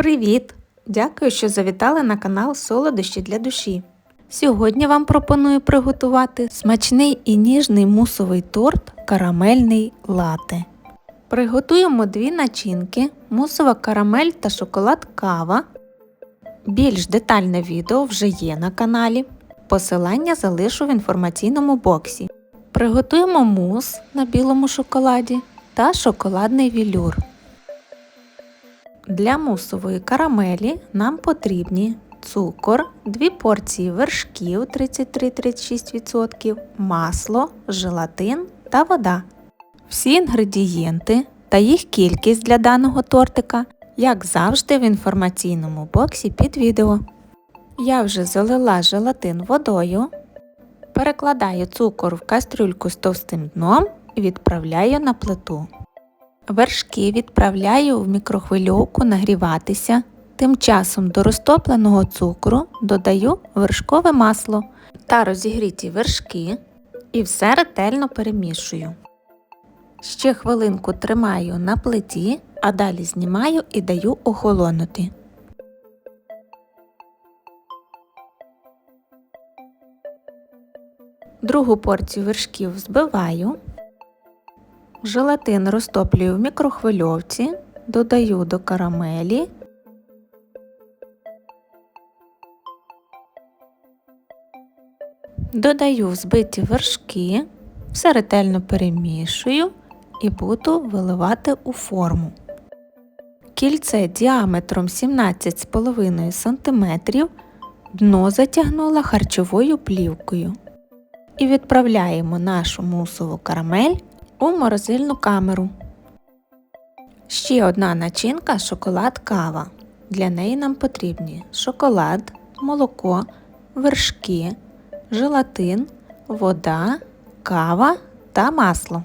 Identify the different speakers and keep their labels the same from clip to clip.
Speaker 1: Привіт! Дякую, що завітали на канал Солодощі для душі. Сьогодні вам пропоную приготувати смачний і ніжний мусовий торт карамельний лате. Приготуємо дві начинки: мусова карамель та шоколад кава. Більш детальне відео вже є на каналі. Посилання залишу в інформаційному боксі. Приготуємо мус на білому шоколаді та шоколадний вілюр. Для мусової карамелі нам потрібні цукор, 2 порції вершків 33-36%, масло, желатин та вода. Всі інгредієнти та їх кількість для даного тортика, як завжди, в інформаційному боксі під відео. Я вже залила желатин водою, перекладаю цукор в кастрюльку з товстим дном і відправляю на плиту. Вершки відправляю в мікрохвильовку нагріватися. Тим часом до розтопленого цукру додаю вершкове масло та розігріті вершки і все ретельно перемішую. Ще хвилинку тримаю на плиті, а далі знімаю і даю охолонути. Другу порцію вершків збиваю. Желатин розтоплюю в мікрохвильовці, додаю до карамелі. Додаю взбиті вершки, все ретельно перемішую і буду виливати у форму. Кільце діаметром 17,5 см дно затягнула харчовою плівкою. І відправляємо нашу мусову карамель у морозильну камеру. Ще одна начинка шоколад кава. Для неї нам потрібні шоколад, молоко, вершки, желатин, вода, кава та масло.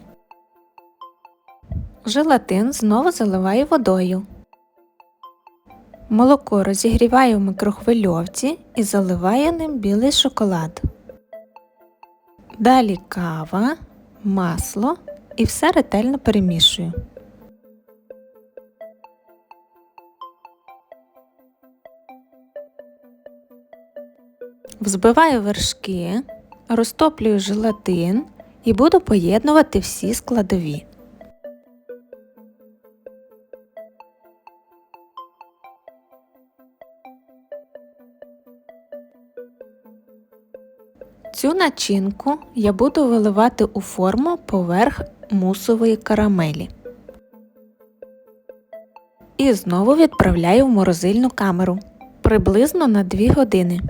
Speaker 1: Желатин знову заливаю водою. Молоко розігріваю в микрохвильовці і заливаю ним білий шоколад. Далі кава, масло і все ретельно перемішую. Взбиваю вершки, розтоплюю желатин і буду поєднувати всі складові. Цю начинку я буду виливати у форму поверх мусової карамелі. І знову відправляю в морозильну камеру приблизно на 2 години.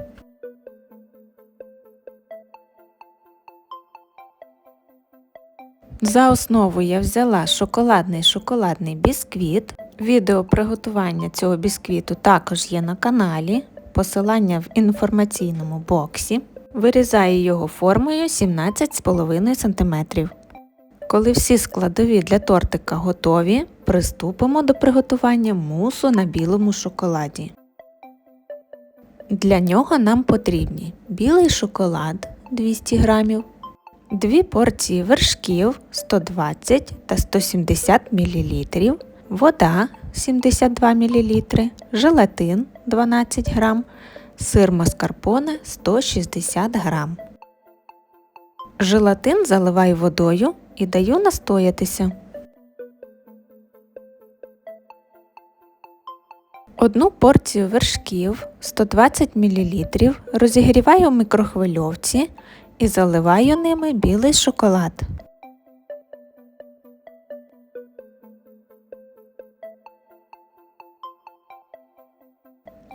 Speaker 1: За основу я взяла шоколадний шоколадний бісквіт. Відео приготування цього бісквіту також є на каналі. Посилання в інформаційному боксі. Вирізаю його формою 17,5 см. Коли всі складові для тортика готові, приступимо до приготування мусу на білому шоколаді. Для нього нам потрібні білий шоколад 200 г, 2 порції вершків 120 та 170 мл, вода 72 мл, желатин 12 г, сир маскарпоне 160 г. Желатин заливаю водою і даю настоятися. Одну порцію вершків 120 мл розігріваю в мікрохвильовці і заливаю ними білий шоколад.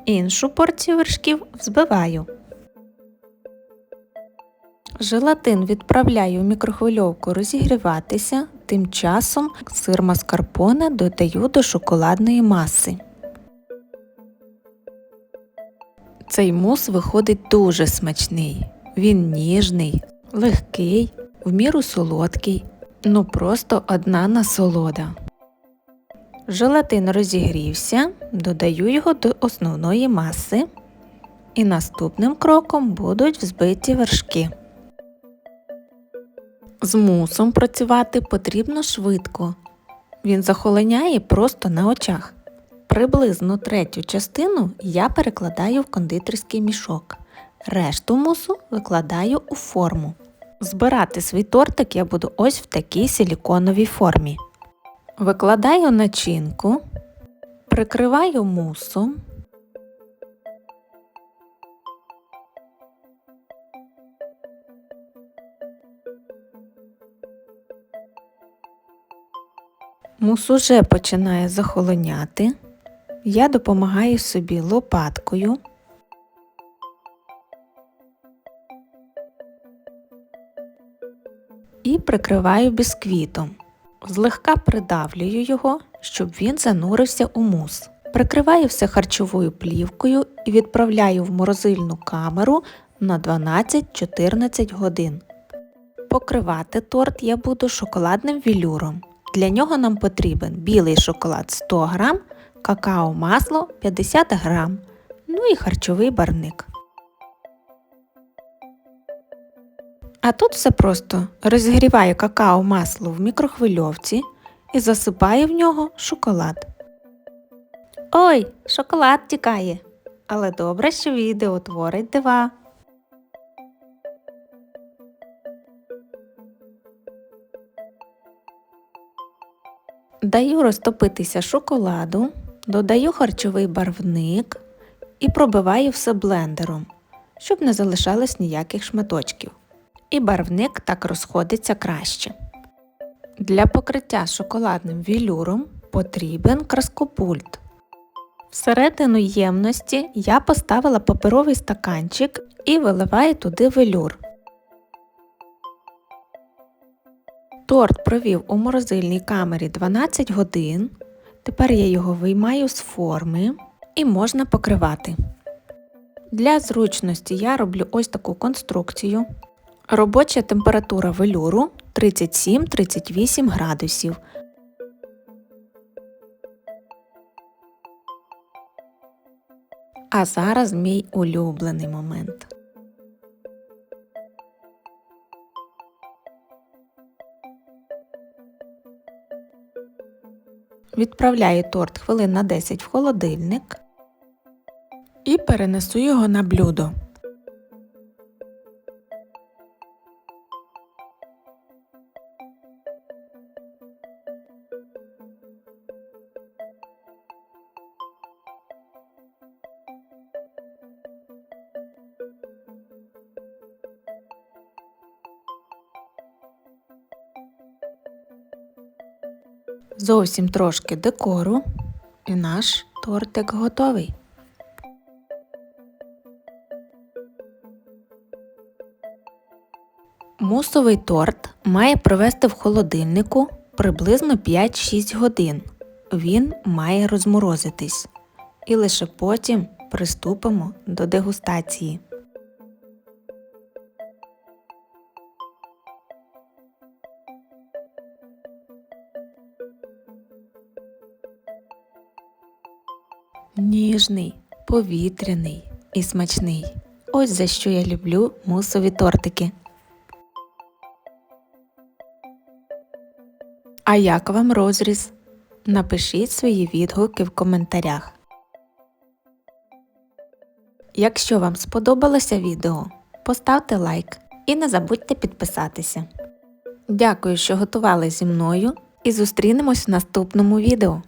Speaker 1: Іншу порцію вершків взбиваю. Желатин відправляю в мікрохвильовку розігріватися, тим часом сир маскарпоне додаю до шоколадної маси. Цей мус виходить дуже смачний. Він ніжний, легкий, в міру солодкий, ну просто одна насолода. Желатин розігрівся, додаю його до основної маси. І наступним кроком будуть взбиті вершки. З мусом працювати потрібно швидко. Він захолоняє просто на очах. Приблизно третю частину я перекладаю в кондитерський мішок. Решту мусу викладаю у форму. Збирати свій тортик я буду ось в такій силіконовій формі. Викладаю начинку, прикриваю мусом. Мус уже починає захолоняти. Я допомагаю собі лопаткою. І прикриваю бісквітом. Злегка придавлюю його, щоб він занурився у мус. Прикриваю все харчовою плівкою і відправляю в морозильну камеру на 12-14 годин. Покривати торт я буду шоколадним вілюром. Для нього нам потрібен білий шоколад 100 г, какао масло 50 г, ну і харчовий барвник. А тут все просто розігріваю какао масло в мікрохвильовці і засипаю в нього шоколад. Ой, шоколад тікає. Але добре, що відео творить дива. Даю розтопитися шоколаду, додаю харчовий барвник і пробиваю все блендером, щоб не залишалось ніяких шматочків. І барвник так розходиться краще. Для покриття шоколадним вілюром потрібен краскопульт. Всередину ємності я поставила паперовий стаканчик і виливаю туди велюр. Торт провів у морозильній камері 12 годин. Тепер я його виймаю з форми і можна покривати. Для зручності я роблю ось таку конструкцію. Робоча температура велюру 37-38 градусів. А зараз мій улюблений момент. Відправляю торт хвилин на 10 в холодильник і перенесу його на блюдо. Зовсім трошки декору і наш тортик готовий. Мусовий торт має провести в холодильнику приблизно 5-6 годин. Він має розморозитись. І лише потім приступимо до дегустації. Ніжний, повітряний і смачний. Ось за що я люблю мусові тортики. А як вам розріз? Напишіть свої відгуки в коментарях. Якщо вам сподобалося відео, поставте лайк і не забудьте підписатися. Дякую, що готували зі мною і зустрінемось в наступному відео.